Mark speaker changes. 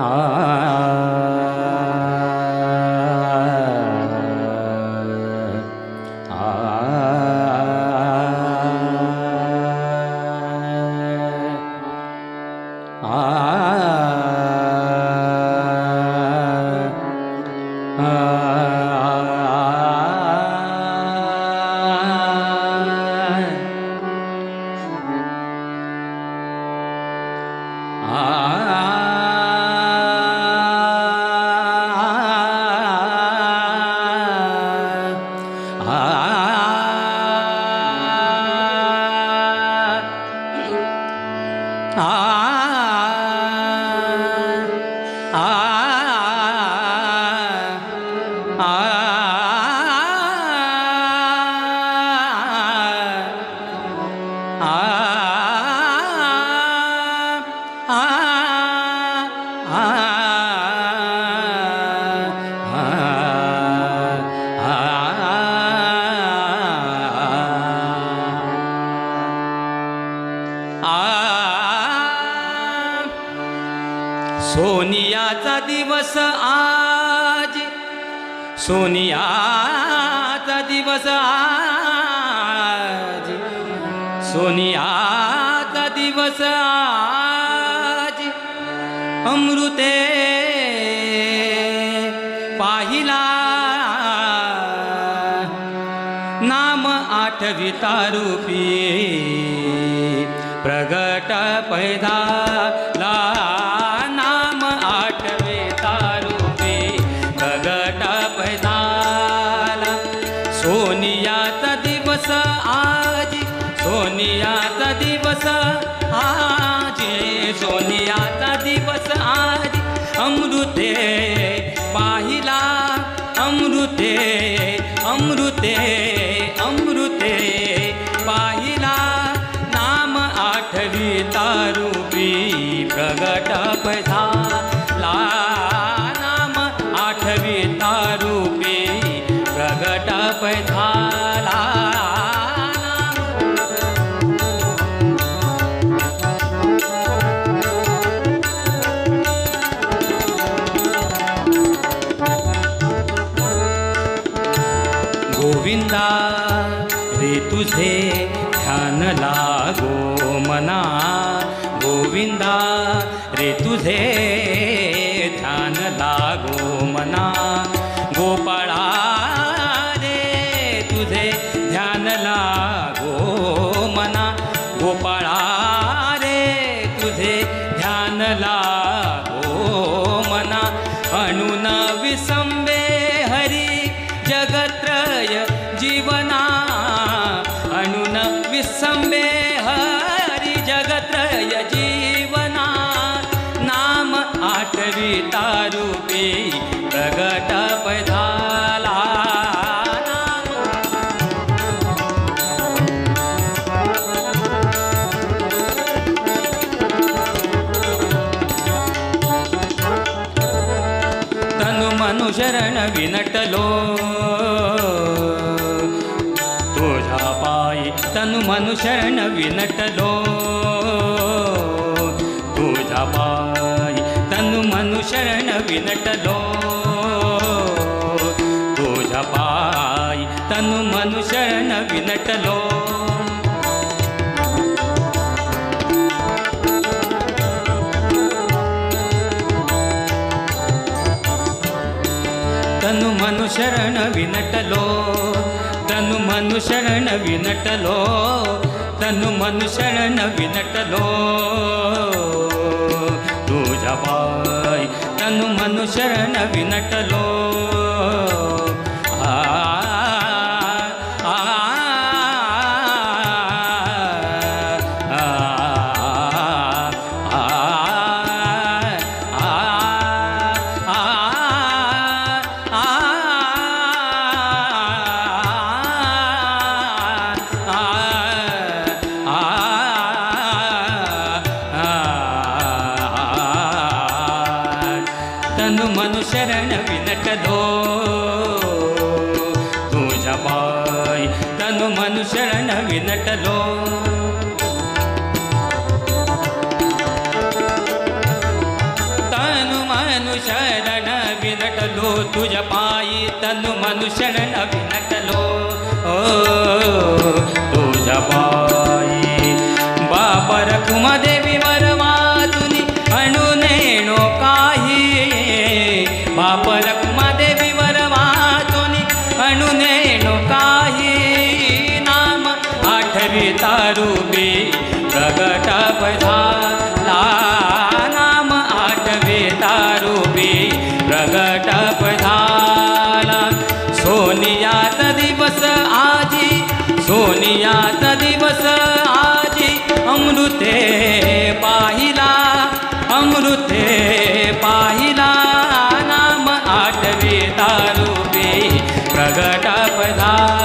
Speaker 1: ಆ सोनियाचा दिवस आज. सोनियाचा दिवस आज. सोनियाचा दिवस आज. अमृते पाहिला. नाम आठविता रूपी प्रगट पैदा दिवस आज सोनियाचा दिवस आज. अमृते पाहिला अमृते अमृते अमृते पाहिला. नाम आठवी तारुपी प्रगट पधाला नाम आठवी तारुपी प्रगट पधाला गोविंदा रे तुझे ध्यान लागो मना. गोविंदा रे तुझे ध्यान लागो मना. जीवना अनुन विसंबे हरी जगत्रय जीवना। नाम आठवी तारूपी प्रगट पैधाला। तनु मनुशरण विनटलो। पायी तनु मनु शरण विनटलो तुझा पायी तनु मनु शरण विनटलो तुझा पायी तनु मनु शरण विनटलो तनु मनु शरण विनटलो तनु मनु शरण శరణ వినటదో తుజబాయ్ తను మను శరణ వినటదో తను మను శరణ వినటదో తుజపాయి తను మను శరణ వినటలో ఓ తుజబాయి బాబర కుమదేవి వరవాదుని అణు నేను కాయే बाप रक्मा बापर कुमदेवी वरवातुनी अणुनेणो काही नाम आठवी तारुबी प्रगट झाला नाम आठवी तारुबी प्रगट झाला सोनियात दिवस आजी सोनियात दिवस आजी अमृते पाहिला अमृते रूपी प्रगट पधा